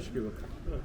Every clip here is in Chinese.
çıkıyor bak. Evet.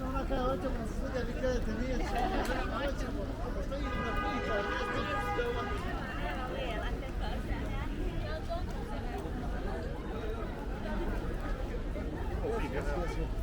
那干完这种时间，你看肯定也吃不了多少，吃不了，我生意都做不起了，对吧？来吧，喂，来个螃蟹，来，要多一些来。